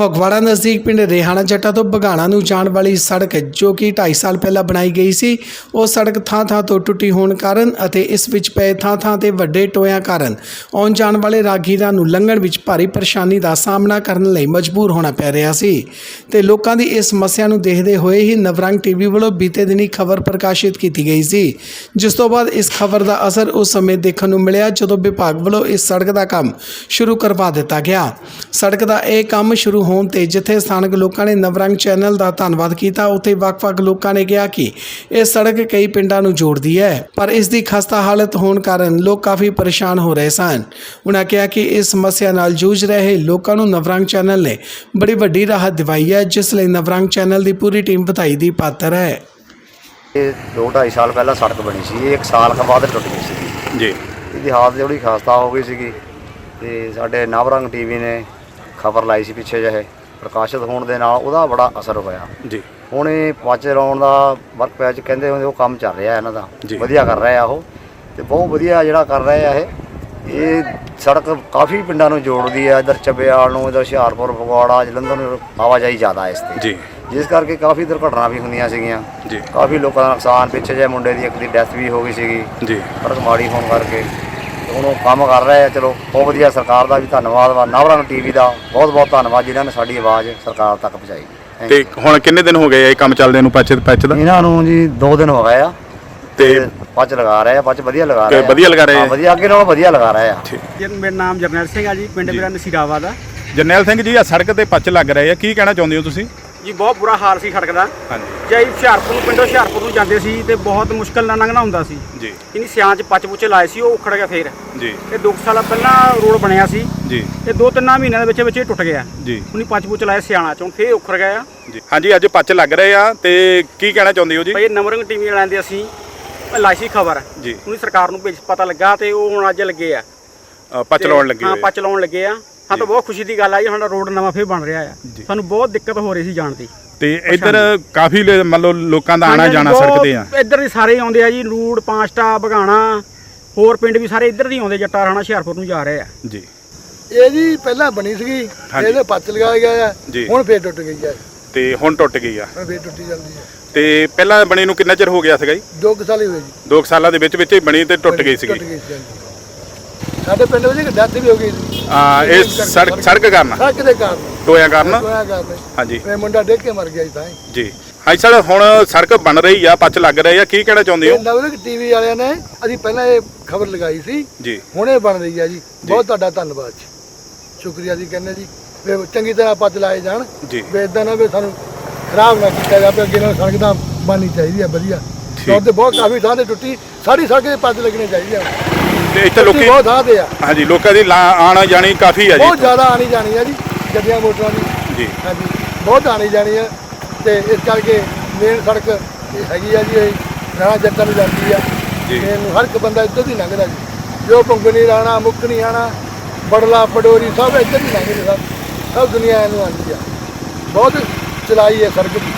ਫਗਵਾੜਾ ਨਜ਼ਦੀਕ ਪਿੰਡ ਰੇਹਾਣਾ ਜੱਟਾ ਤੋਂ ਬਗਾਣਾ ਨੂੰ ਜਾਣ ਵਾਲੀ ਸੜਕ, ਜੋ ਕਿ 2.5 ਸਾਲ ਪਹਿਲਾਂ ਬਣਾਈ ਗਈ ਸੀ, ਉਹ ਸੜਕ ਥਾਂ-ਥਾਂ ਤੋਂ ਟੁੱਟੀ ਹੋਣ ਕਾਰਨ ਅਤੇ ਇਸ ਵਿੱਚ ਪਏ ਥਾਂ-ਥਾਂ ਤੇ ਵੱਡੇ ਟੋਇਆਂ ਕਾਰਨ ਆਉਣ ਜਾਣ ਵਾਲੇ ਰਾਗੀਰਾਂ ਨੂੰ ਲੰਘਣ ਵਿੱਚ ਭਾਰੀ ਪਰੇਸ਼ਾਨੀ ਦਾ ਸਾਹਮਣਾ ਕਰਨ ਲਈ ਮਜਬੂਰ ਹੋਣਾ ਪੈ ਰਿਹਾ ਸੀ। ਤੇ ਲੋਕਾਂ ਦੀ ਇਸ ਸਮੱਸਿਆ ਨੂੰ ਦੇਖਦੇ ਹੋਏ ਹੀ ਨਵਰੰਗ ਟੀਵੀ ਵੱਲੋਂ ਬੀਤੇ ਦਿਨੀ ਖਬਰ ਪ੍ਰਕਾਸ਼ਿਤ ਕੀਤੀ ਗਈ ਸੀ। ਜਿਸ ਤੋਂ ਬਾਅਦ ਇਸ ਖਬਰ ਦਾ ਅਸਰ ਉਸ ਸਮੇਂ ਦੇਖਣ ਨੂੰ ਮਿਲਿਆ, ਜਦੋਂ ਵਿਭਾਗ ਵੱਲੋਂ ਇਸ ਸੜਕ ਦਾ ਕੰਮ ਸ਼ੁਰੂ ਕਰਵਾ ਦਿੱਤਾ ਗਿਆ। ਸੜਕ ਦਾ ਇਹ ਕੰਮ ਸ਼ੁਰੂ ਹੋਣ ਤੇ ਜਿੱਥੇ ਸਥਾਨਕ ਲੋਕਾਂ ਨੇ ਨਵਰੰਗ ਚੈਨਲ ਦਾ ਧੰਨਵਾਦ ਕੀਤਾ ਉੱਥੇ ਵੱਖ-ਵੱਖ ਲੋਕਾਂ ਨੇ ਕਿਹਾ ਕਿ ਇਹ ਸੜਕ ਕਈ ਪਿੰਡਾਂ ਨੂੰ ਜੋੜਦੀ ਹੈ ਪਰ ਇਸ ਦੀ ਖਸਤਾ ਹਾਲਤ ਹੋਣ ਕਾਰਨ ਲੋਕ ਕਾਫੀ ਪਰੇਸ਼ਾਨ ਹੋ ਰਹੇ ਸਨ। ਉਹਨਾਂ ਕਿਹਾ ਕਿ ਇਸ ਸਮੱਸਿਆ ਨਾਲ ਜੂਝ ਰਹੇ ਲੋਕਾਂ ਨੂੰ ਨਵਰੰਗ ਚੈਨਲ ਨੇ ਬੜੀ ਵੱਡੀ ਰਾਹਤ ਦਿਵਾਈ ਹੈ ਜਿਸ ਲਈ ਨਵਰੰਗ ਚੈਨਲ ਦੀ ਪੂਰੀ ਟੀਮ ਵਧਾਈ ਦੀ ਪਾਤਰ ਹੈ। ਇਹ ਦੋ ਢਾਈ ਸਾਲ ਪਹਿਲਾਂ ਸੜਕ ਬਣੀ ਸੀ ਇਹ ਇੱਕ ਸਾਲ ਕੁ ਬਾਅਦ ਟੁੱਟ ਗਈ ਸੀ। ਜੀ। ਇਹਦੀ ਹਾਲਤ ਜਿਹੜੀ ਖਸਤਾ ਹੋ ਗਈ ਸੀਗੀ ਤੇ ਸਾਡੇ ਨਵਰੰਗ ਟੀਵੀ ਨੇ ਖਬਰ ਲਾਈ ਸੀ ਪਿੱਛੇ ਜਿਹੇ ਪ੍ਰਕਾਸ਼ਿਤ ਹੋਣ ਦੇ ਨਾਲ ਉਹਦਾ ਬੜਾ ਅਸਰ ਹੋਇਆ। ਜੀ। ਹੁਣ ਇਹ ਪੱਚ ਲਾਉਣ ਦਾ ਵਰਕ ਪੈਚ ਕਹਿੰਦੇ ਹੁੰਦੇ ਉਹ ਕੰਮ ਚੱਲ ਰਿਹਾ ਇਹਨਾਂ ਦਾ। ਵਧੀਆ ਕਰ ਰਹੇ ਉਹ। ਤੇ ਬਹੁਤ ਵਧੀਆ ਜਿਹੜਾ ਕਰ ਰਹੇ ਆ ਇਹ। ਇਹ ਸੜਕ ਕਾਫੀ ਪਿੰਡਾਂ ਨੂੰ ਜੋੜਦੀ ਹੈ ਇਧਰ ਚੱਬੇਵਾਲ ਨੂੰ ਇਧਰ ਹੁਸ਼ਿਆਰਪੁਰ ਫਗਵਾੜਾ ਜਲੰਧਰ ਨੂੰ ਆਵਾਜਾਈ ਜ਼ਿਆਦਾ ਇਸ ਤੇ। ਜੀ। ਜਿਸ ਕਰਕੇ ਕਾਫੀ ਦੁਰਘਟਨਾ ਵੀ ਹੁੰਦੀਆਂ ਸੀਗੀਆਂ। ਜੀ। ਕਾਫੀ ਲੋਕਾਂ ਦਾ ਨੁਕਸਾਨ ਪਿੱਛੇ ਜੇ ਮੁੰਡੇ ਦੀ ਇੱਕ ਦੀ ਡੈਥ ਵੀ ਹੋ ਗਈ ਸੀਗੀ। ਜੀ। ਸੜਕ ਮਾੜੀ ਹੋਣ ਕਰਕੇ। ਤੇ ਹੁਣ ਉਹ ਕੰਮ ਕਰ ਰਹੇ ਆ ਚਲੋ ਬਹੁਤ ਵਧੀਆ ਸਰਕਾਰ ਦਾ ਵੀ ਧੰਨਵਾਦ ਵਾ ਨਵਰੰਗ ਟੀਵੀ ਦਾ ਬਹੁਤ ਬਹੁਤ ਧੰਨਵਾਦ ਜਿਨ੍ਹਾਂ ਨੇ ਸਾਡੀ ਆਵਾਜ਼ ਸਰਕਾਰ ਤੱਕ ਪਹੁੰਚਾਈ। Thank ਤੇ ਹੁਣ ਕਿੰਨੇ ਦਿਨ ਹੋ ਗਏ ਆ ਇਹ ਕੰਮ ਚੱਲਦੇ ਨੂੰ ਪੱਚ ਪੈਚ ਦਾ। ਇਹਨਾਂ ਨੂੰ ਜੀ 2 ਦਿਨ ਹੋ ਗਏ ਆ। ਤੇ ਪੱਚ ਲਗਾ ਰਹੇ ਆ ਪੱਚ ਵਧੀਆ ਲਗਾ ਤੇ ਰਹੇ ਆ। ਵਧੀਆ ਲਗਾ ਰਹੇ ਆ? ਹਾਂ, ਵਧੀਆ ਅੱਗੇ ਨਾਲੋਂ ਵਧੀਆ ਲਗਾ ਰਹੇ ਆ। ਜੀ ਮੇਰਾ ਨਾਮ ਜਰਨੈਲ ਸਿੰਘ ਆ ਜੀ ਪਿੰਡ ਮੇਰਾ ਨਸੀਰਾਬਾਦ ਆ। ਜਰਨੈਲ ਸਿੰਘ ਜੀ ਆ ਸੜਕ ਤੇ ਪੱਚ ਲੱਗ ਰਹੇ ਆ ਕੀ ਕਹਿਣਾ ਚਾਹੁੰਦੇ ਹੋ ਤੁਸੀਂ? ਜੀ ਬਹੁਤ ਬੁਰਾ ਹਾਲ ਸੀ ਸੜਕ ਦਾ। ਹਾਂਜੀ। ਜੇ ਅਸੀਂ ਹੁਸ਼ਿਆਰਪੁਰ ਨੂੰ ਪਿੰਡੋਂ ਹੁਸ਼ਿਆਰਪੁਰ ਨੂੰ ਜਾਂਦੇ ਸੀ ਤੇ ਬਹੁਤ ਮੁਸ਼ਕਲ ਨਾਲ ਲੰਘਣਾ ਹੁੰਦਾ ਸੀ। ਜੀ। ਇਨੀ ਸਿਆਂ 'ਚ ਪੱਚ ਪੁੱਚੇ ਲਾਏ ਸੀ ਉਹ ਉਖੜ ਗਿਆ ਫੇਰ। ਜੀ। ਤੇ ਦੋ ਕੁ ਸਾਲ ਪਹਿਲਾਂ ਰੋਡ ਬਣਿਆ ਸੀ। ਜੀ। ਤੇ ਦੋ ਤਿੰਨਾਂ ਮਹੀਨਿਆਂ ਦੇ ਵਿੱਚ ਵਿੱਚ ਇਹ ਟੁੱਟ ਗਿਆ। ਜੀ। ਉਹਨੀ ਪੱਚ ਪੁੱਚ ਲਾਏ ਸਿਆਣਾ ਚੋਂ ਫੇਰ ਉਖੜ ਗਿਆ ਜੀ। ਹਾਂਜੀ ਅੱਜ ਪੱਚ ਲੱਗ ਰਹੇ ਆ ਤੇ ਕੀ ਕਹਿਣਾ ਚਾਹੁੰਦੇ ਹੋ ਜੀ? ਭਈ ਨੰਬਰਿੰਗ ਟੀਵੀ ਵਾਲਿਆਂ ਦੇ ਅਸੀਂ ਲਾਈ ਸੀ ਖਬਰ। ਜੀ। ਉਹਨੀ ਸਰਕਾਰ ਨੂੰ ਭੇਜ ਪਤਾ ਲੱਗਾ ਤੇ ਉਹ ਹੁਣ ਅੱਜ ਲੱਗੇ ਆ। ਅ, ਪੱਚ ਲਾਉਣ ਲੱਗੇ ਹਾਂ ਹੋਏ ਆ। ਪੱਚ ਲਾਉਣ ਲੱਗੇ ਆ। ਹਾਂ ਤਾਂ ਬਹੁਤ ਖੁਸ਼ੀ ਦੀ ਗੱਲ ਆ ਜੀ ਸਾਡਾ ਰੋਡ ਨਵਾਂ ਫੇਰ ਬਣ ਰਿਹਾ ਆ। ਸਾਨੂੰ ਬਹੁਤ ਦਿੱਕਤ ਹੋ ਰਹੀ ਸੀ ਜਾਣ ਦੀ। ਤੇ ਇੱਧਰ ਕਾਫੀ ਲੇ- ਮੰਨ ਲਓ ਲੋਕਾਂ ਦਾ ਆਣਾ ਜਾਣਾ ਸੜਕ ਤੇ ਆ। ਇੱਧਰ ਦੇ ਸਾਰੇ ਆਉਂਦੇ ਆ ਜੀ ਰੂੜ ਪਾਂਚਟਾ ਬਗਾਣਾ ਹੋਰ ਪਿੰਡ ਵੀ ਸਾਰੇ ਇੱਧਰ ਦੀ ਆਉਂਦੇ ਜੱਟਾ ਰਾਣਾ ਹੁਸ਼ਿਆਰਪੁਰ ਨੂੰ ਜਾ ਰਹੇ ਆ। ਜੀ। ਇਹ ਜੀ ਪਹਿਲਾਂ ਬਣੀ ਸੀਗੀ ਹਾਂਜੀ। ਇਹਦੇ ਪੱਤ ਲਗਾਇਆ ਗਿਆ ਆ ਜੀ। ਹੁਣ ਫੇਰ ਟੁੱਟ ਗਈ ਆ। ਤੇ ਹੁਣ ਟੁੱਟ ਗਈ ਆ। ਹੁਣ ਫੇਰ ਟੁੱਟੀ ਜਾਂਦੀ ਹੈ ਤੇ ਪਹਿਲਾਂ ਬਣੀ ਨੂੰ ਕਿੰਨਾ ਚਿਰ ਹੋ ਗਿਆ ਸੀਗਾ ਜੀ? ਦੋ ਕੁ ਸਾਲ ਹੀ ਹੋਏ ਜੀ। 2 ਸਾਲਾਂ ਦੇ ਵਿੱਚ ਵਿੱਚ ਹੀ ਬਣੀ ਤੇ ਟੁੱਟ ਗਈ ਸੀਗੀ। ਟੁੱਟ ਗਈ ਸੀ ਹਾਂਜੀ। ਸਾਡੇ ਪਿੰਡ ਵਿੱਚ ਇੱਕ ਡੈਥ ਵੀ ਹੋ ਗਈ ਸੀ। ਆ ਇਹ ਸੜਕ ਸੜਕ ਕਾਰਨ? ਸੜਕ ਦੇ ਕਾਰਨ। ਟੋਇਆ ਕਾਰਨ? ਹੋਇਆ ਕਾਰਨ। ਹਾਂਜੀ। ਇਹ ਮੁੰਡਾ ਡਿੱਗ ਕੇ ਮਰ ਗਿਆ ਜੀ ਤਾਂ ਹੀ। ਜੀ। ਹਾਂਜੀ ਸਰ ਹੁਣ ਸੜਕ ਬਣ ਰਹੀ ਆ ਪੱਚ ਲੱਗ ਰਹੇ ਆ ਕੀ ਕਹਿਣਾ ਚਾਹੁੰਦੇ ਹੋ? ਨਵਰਕ ਟੀਵੀ ਵਾਲਿਆਂ ਨੇ ਅਸੀਂ ਪਹਿਲਾਂ ਇਹ ਖਬਰ ਲਗਾਈ ਸੀ। ਜੀ। ਹੁਣ ਬਣ ਰਹੀ ਆ ਜੀ। ਬਹੁਤ ਤੁਹਾਡਾ ਧੰਨਵਾਦ ਜੀ। ਸ਼ੁਕਰੀਆ ਜੀ ਕਹਿੰਦੇ ਜੀ। ਵੀ ਚੰਗੀ ਤਰ੍ਹਾਂ ਪੱਤ ਲਾਏ ਜਾਣ। ਜੀ। ਵੀ ਇਦਾਂ ਨਾ ਵੀ ਸਾਨੂੰ ਖਰਾਬ ਨਾ ਕੀਤਾ ਜਾਵੇ ਅੱਗੇ ਨਾਲ ਸੜਕ ਤਾਂ ਬਣਨੀ ਚਾਹੀਦੀ ਆ ਵਧੀਆ। ਤੌਰ ਤੇ ਬਹੁਤ ਕਾਫੀ ਥਾਂ ਤੇ ਟੁੱਟੀ। ਸਾਰੀ ਸੜਕ ਦੇ ਪੱਤ ਲੱਗਣੇ ਚਾਹੀਦੇ ਆ। ਤੇ ਇੱਥੇ ਲੋਕੀ ਬਹੁਤ ਤੇ ਆ। ਹਾਂਜੀ ਲੋਕਾਂ ਦੀ ਲਾ- ਆਣਾ ਜਾਣੀ ਕਾਫੀ ਆ ਬਹੁਤ ਜੀ ਜ਼ਿਆਦਾ ਆਣੀ ਜਾਣੀ ਆ ਜੀ ਗੱਡੀਆਂ ਮੋਟਰਾਂ ਦੀ। ਜੀ। ਹਾਂਜੀ ਬਹੁਤ ਆਣੀ ਜਾਣੀ ਆ ਤੇ ਇਸ ਕਰਕੇ ਮੇਨ ਸੜਕ ਇਹ ਹੈਗੀ ਆ ਜੀ ਇਹ ਰਾਣਾ ਜੱਟਾਂ ਨੂੰ ਜਾਂਦੀ ਆ। ਜੀ। ਇਹਨੂੰ ਹਰ ਇੱਕ ਬੰਦਾ ਇੱਧਰ ਦੀ ਲੰਘਦਾ ਜੀ। ਜੋ ਪੰਗਣੀ ਰਾਣਾ ਮੁਕਣੀ ਆਣਾ ਬੜਲਾ ਪਡੋਰੀ ਸਭ ਇੱਧਰ ਹੀ ਲੰਘਦੇ ਸਭ ਸਭ ਦੁਨੀਆ ਇਹਨੂੰ ਆਉਂਦੀ ਆ। ਬਹੁਤ ਚਲਾਈ ਹੈ ਸੜਕ ਦੀ